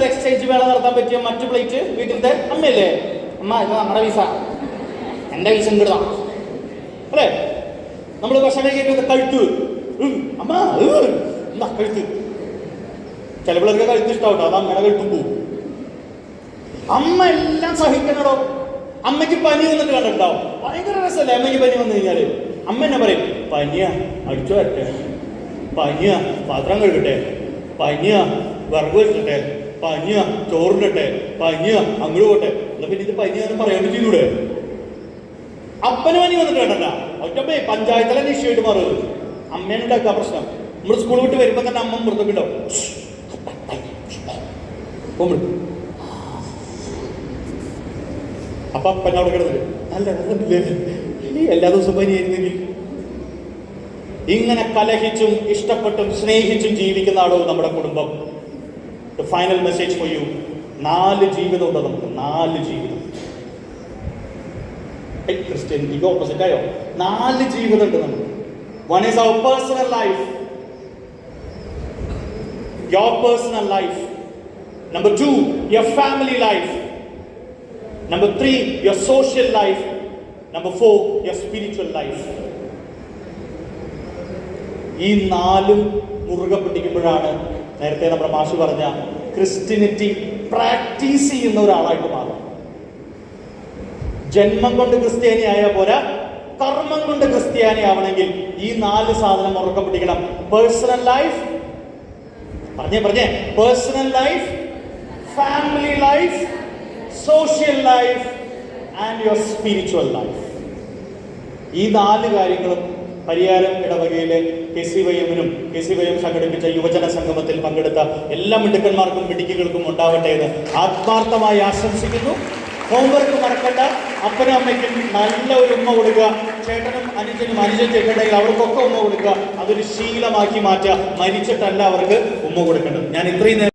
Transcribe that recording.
ഒരു എക്സ്ചേഞ്ച് വേള നടത്താൻ പറ്റിയ മറ്റു പ്ലേറ്റ് വീട്ടിലത്തെ അമ്മയല്ലേ? അമ്മ ഇത് നമ്മുടെ വിസ എന്റെ വിസ ഇങ്ങോട്ട്. അല്ലേ? നമ്മൾ ഭക്ഷണം കഴിക്കുന്നത് കഴുത്ത്. അമ്മ എന്നാ കഴുത്ത്? ചില കഴുത്ത് ഇഷ്ടാവട്ടോ അത് അമ്മയുടെ കഴുത്തും പോവും. അമ്മ എല്ലാം സഹിക്കണടോ. അമ്മയ്ക്ക് പനി വന്നിട്ട് കണ്ടിട്ടുണ്ടാവും. ഭയങ്കര രസമല്ലേ അമ്മയ്ക്ക് പനി വന്നു കഴിഞ്ഞാൽ? അമ്മ എന്നെ പറയും? പനിയാ അടിച്ചു വരട്ടെ. പനിയാ പാത്രം കഴുകട്ടെ. പനിയാ വിറക് വെച്ചിട്ടെ പനിയാ ചോറിനട്ടെ പനിയ അങ്ങോട്ട് പോട്ടെ. എന്നാ പിന്നെ ഇത് പനിയാന്ന് പറയാൻ പറ്റിയൂടെ അപ്പന് പനി വന്നിട്ട് കണ്ടല്ല ഒറ്റപ്പേ പഞ്ചായത്തിലെ നിശ്ചയമായിട്ട് മാറുന്നത് അമ്മേനെ ഉണ്ടാക്കുക പ്രശ്നം. നമ്മൾ സ്കൂൾ വിട്ട് വരുമ്പോ തന്നെ അമ്മ മൃതം ഉണ്ടാവും അപ്പൊ അപ്പൻ അവിടെ കിടന്നില്ല അല്ല എല്ലാ ദിവസവും പനിയായിരുന്നെങ്കിൽ ഇങ്ങനെ കലഹിച്ചും ഇഷ്ടപ്പെട്ടും സ്നേഹിച്ചും ജീവിക്കുന്ന ആളോ നമ്മുടെ കുടുംബം. ഫൈനൽ മെസ്സേജ് ഫോർ യു നാല് ജീവിതമുണ്ട് നമുക്ക്? നാല് ജീവിതം. ക്രിസ്ത്യൻ ഓപ്പോസിറ്റ് ആയോ? നാല് ജീവിതമുണ്ട് നമുക്ക്. One is our personal life your personal life number two your family life number three your social life number four your spiritual life ഈ നാലും മുറുകെ പിടിക്കുമ്പോഴാണ് നേരത്തെ നമ്മുടെ മാഷ് പറഞ്ഞ ക്രിസ്ത്യനിറ്റി പ്രാക്ടീസ് ചെയ്യുന്ന ഒരാളായിട്ട് മാറും. ജന്മം കൊണ്ട് ക്രിസ്ത്യാനി ആയ പോരാ കർമ്മം കൊണ്ട് ക്രിസ്ത്യാനി ആവണമെങ്കിൽ ഈ നാല് സാധനം ഉറക്കം പിടിക്കണം. പേഴ്സണൽ ലൈഫ് പറഞ്ഞേ പറഞ്ഞേ. Personal life family life social life and your spiritual life ഈ നാല് കാര്യങ്ങളും പരിയാരം ഇടവകയിലെ കെ സി വൈ എമ്മിനും കെ സി വൈ എം സംഘടിപ്പിച്ച യുവജന സംഗമത്തിൽ പങ്കെടുത്ത എല്ലാ മിടുക്കന്മാർക്കും മിടുക്കികൾക്കും ഉണ്ടാവട്ടെ എന്ന് ആത്മാർത്ഥമായി ആശംസിക്കുന്നു. ഹോംവർക്ക് മറക്കണ്ട. അപ്പനും അമ്മയ്ക്കും നല്ല ഒരു ഉമ്മ കൊടുക്കുക. ചേട്ടനും അനുജനും അനുജൻ ചേട്ടണ്ടെങ്കിൽ അവർക്കൊക്കെ ഉമ്മ കൊടുക്കുക. അതൊരു ശീലമാക്കി മാറ്റുക. മരിച്ചിട്ടല്ല അവർക്ക് ഉമ്മ കൊടുക്കേണ്ടത്. ഞാൻ ഇത്രയും